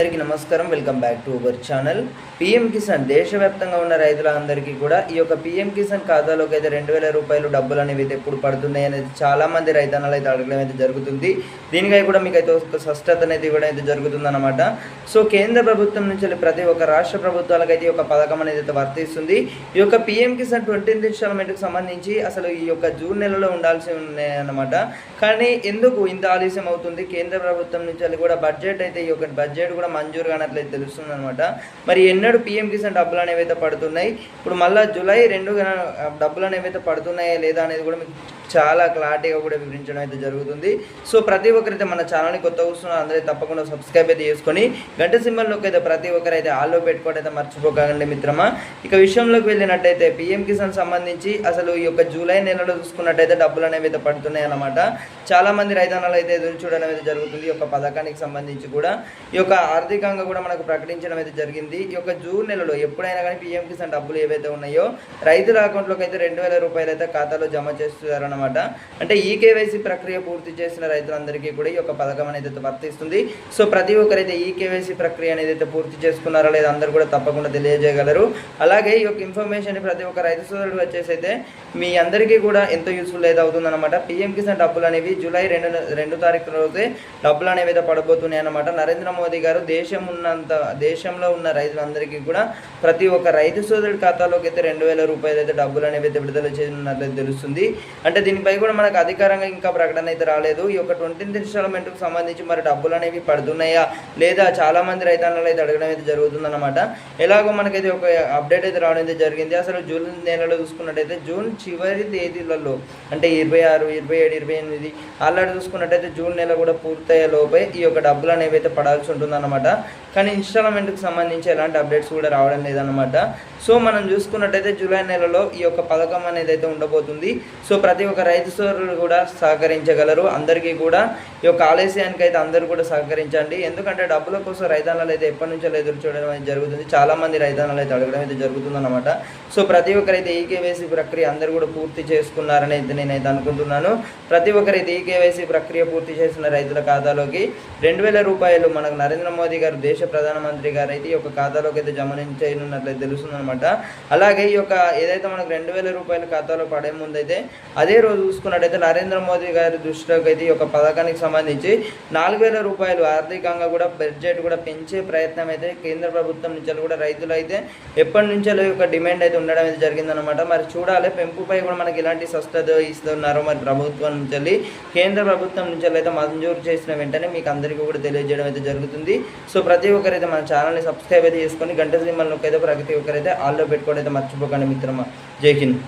అందరికీ నమస్కారం welcome back to our channel. PM Kisan దేశవ్యాప్తంగా ఉన్న రైతులందరికీ కూడా ఈ యొక్క పిఎం కిసాన్ ఖాతాలోకి అయితే రెండు వేల రూపాయలు డబ్బులు అనేవి అయితే ఎప్పుడు పడుతున్నాయి అనేది చాలా మంది రైతన్నలు అయితే అడగడం అయితే జరుగుతుంది. దీనికై కూడా మీకు అయితే ఒక స్పష్టత అనేది ఇవ్వడం అయితే జరుగుతుంది అనమాట సో కేంద్ర ప్రభుత్వం నుంచి ప్రతి ఒక్క రాష్ట్ర ప్రభుత్వాలకు అయితే ఈ యొక్క పథకం అనేది అయితే వర్తిస్తుంది. ఈ యొక్క పిఎం కిసాన్ ట్వంటీ ఇన్స్టాల్మెంట్కి సంబంధించి అసలు ఈ యొక్క జూన్ నెలలో ఉండాల్సి ఉన్నాయన్నమాట. కానీ ఎందుకు ఇంత ఆలస్యం అవుతుంది? కేంద్ర ప్రభుత్వం నుంచి కూడా బడ్జెట్ అయితే ఈ యొక్క బడ్జెట్ కూడా మంజూరు కానట్లయితే తెలుస్తుంది అనమాట మరి ఎన్నడూ పిఎం కిసాన్ డబ్బులు అనేవి అయితే పడుతున్నాయి. ఇప్పుడు మళ్ళీ జూలై రెండు డబ్బులు అనేవి అయితే పడుతున్నాయా లేదా అనేది కూడా మీకు చాలా క్లారిటీగా కూడా వివరించడం అయితే జరుగుతుంది. సో ప్రతి ఒక్కరైతే మన ఛానల్ని కొత్త వస్తున్న అందరూ తప్పకుండా సబ్స్క్రైబ్ అయితే చేసుకొని గంట సింబల్లోకి అయితే ప్రతి ఒక్కరైతే ఆల్లో పెట్టుకోవడం అయితే మర్చిపోకండి మిత్రమా. ఇక విషయంలోకి వెళ్ళినట్టయితే పిఎం కిసాన్ సంబంధించి అసలు ఈ యొక్క జూలై నెలలో చూసుకున్నట్టయితే డబ్బులు అనేవి అయితే పడుతున్నాయి అన్నమాట. చాలా మంది రైతన్నలు అయితే ఎదురు చూడడం అయితే జరుగుతుంది. ఈ యొక్క పథకానికి సంబంధించి కూడా ఈ యొక్క ఆర్థికంగా కూడా మనకు ప్రకటించడం అయితే జరిగింది. ఈ యొక్క జూన్ నెలలో ఎప్పుడైనా కానీ పిఎం కిసాన్ డబ్బులు ఏవైతే ఉన్నాయో రైతుల అకౌంట్లోకి అయితే రెండు వేల రూపాయలు అయితే ఖాతాలో జమ అనమాట అంటే ఈ కేవైసీ ప్రక్రియ పూర్తి చేసిన రైతులందరికీ కూడా ఈ యొక్క పథకం అనేది అయితే వర్తిస్తుంది. సో ప్రతి ఒక్కరైతే ఈ కేవైసీ ప్రక్రియ అనేది అయితే పూర్తి చేసుకున్నారో లేదా అందరూ కూడా తప్పకుండా తెలియజేయగలరు. అలాగే ఈ యొక్క ఇన్ఫర్మేషన్ ప్రతి ఒక్క రైతు సోదరుడు వచ్చేసి అయితే మీ అందరికీ కూడా ఎంతో యూస్ఫుల్ అయితే అవుతుందన్నమాట. పిఎం కిసాన్ డబ్బులు అనేవి జూలై రెండు రెండు తారీఖు రోజే డబ్బులు అనేవి అయితే పడబోతున్నాయి అన్నమాట. నరేంద్ర మోదీ గారు దేశం ఉన్నంత దేశంలో ఉన్న రైతులందరికీ కూడా ప్రతి ఒక్క రైతు సోదరుడి ఖాతాలోకి అయితే రెండు వేల రూపాయలు అయితే డబ్బులు అనేవి అయితే విడుదల చేయనున్నట్లయితే తెలుస్తుంది. అంటే దీనిపై కూడా మనకు అధికారంగా ఇంకా ప్రకటన అయితే రాలేదు. ఈ యొక్క ట్వంటీ ఇన్స్టాల్మెంట్కి సంబంధించి మరి డబ్బులు అనేవి పడుతున్నాయా? లేదా చాలా మంది అయితే అడగడం అయితే జరుగుతుందన్నమాట. ఎలాగో మనకైతే ఒక అప్డేట్ అయితే రావడం అయితే జరిగింది. అసలు జూన్ నెలలో చూసుకున్నట్టయితే జూన్ చివరి తేదీలలో అంటే ఇరవై ఆరు ఇరవై ఏడు ఇరవై ఎనిమిది అలాంటి చూసుకున్నట్టయితే జూన్ నెల కూడా పూర్తయ్యే లోపే ఈ యొక్క డబ్బులు అనేవి అయితే పడాల్సి ఉంటుందన్నమాట. కానీ ఇన్స్టాల్మెంట్కి సంబంధించి ఎలాంటి అప్డేట్స్ కూడా రావడం లేదన్నమాట. సో మనం చూసుకున్నట్టయితే జూలై నెలలో ఈ యొక్క పథకం అనేది అయితే ఉండబోతుంది. సో ప్రతి ఒక రైతు సోదరులు కూడా సహకరించగలరు. అందరికీ కూడా ఈ యొక్క ఆలస్యానికి అయితే అందరూ కూడా సహకరించండి. ఎందుకంటే డబ్బుల కోసం రైతన్నలు అయితే ఎప్పటి నుంచో ఎదురు చూడడం అయితే జరుగుతుంది. చాలా మంది అయితే అడగడం అయితే జరుగుతుందన్నమాట. సో ప్రతి ఒక్కరైతే ఈ కేవైసీ ప్రక్రియ అందరూ కూడా పూర్తి చేసుకున్నారని అయితే నేనైతే అనుకుంటున్నాను. ప్రతి ఒక్కరైతే ఈ కేవైసీ ప్రక్రియ పూర్తి చేసిన రైతుల ఖాతాలోకి రెండు వేల రూపాయలు మనకు నరేంద్ర మోదీ గారు దేశ ప్రధానమంత్రి గారు అయితే ఈ యొక్క ఖాతాలోకి అయితే జమ చేయనున్నట్లయితే తెలుస్తుంది అనమాట అలాగే ఈ యొక్క ఏదైతే మనకు రెండు వేల రూపాయల ఖాతాలో పడే ముందు అయితే అదే రోజు చూసుకున్నట్టయితే నరేంద్ర మోదీ గారి దృష్టిలోకి అయితే ఈ యొక్క పథకానికి సంబంధించి నాలుగు వేల రూపాయలు ఆర్థికంగా కూడా బడ్జెట్ కూడా పెంచే ప్రయత్నం అయితే కేంద్ర ప్రభుత్వం నుంచి కూడా రైతులు అయితే ఎప్పటి నుంచో ఈ యొక్క డిమాండ్ అయితే ఉండడం అయితే జరిగిందనమాట మరి చూడాలి పెంపుపై కూడా మనకి ఎలాంటి స్వస్థత ఇస్తున్నారో మరి ప్రభుత్వం నుంచి వెళ్ళి కేంద్ర ప్రభుత్వం నుంచి అయితే మంజూరు చేసిన వెంటనే మీకు అందరికీ కూడా తెలియజేయడం అయితే జరుగుతుంది. సో ప్రతి ఒక్కరైతే మన ఛానల్ని సబ్స్క్రైబ్ అయితే చేసుకొని గంట సింబల్ నొక్కైతే ప్రతి ఒక్కరైతే ఆల్లో పెట్టుకోవడం అయితే మర్చిపోకండి మిత్రమా. జై హింద్.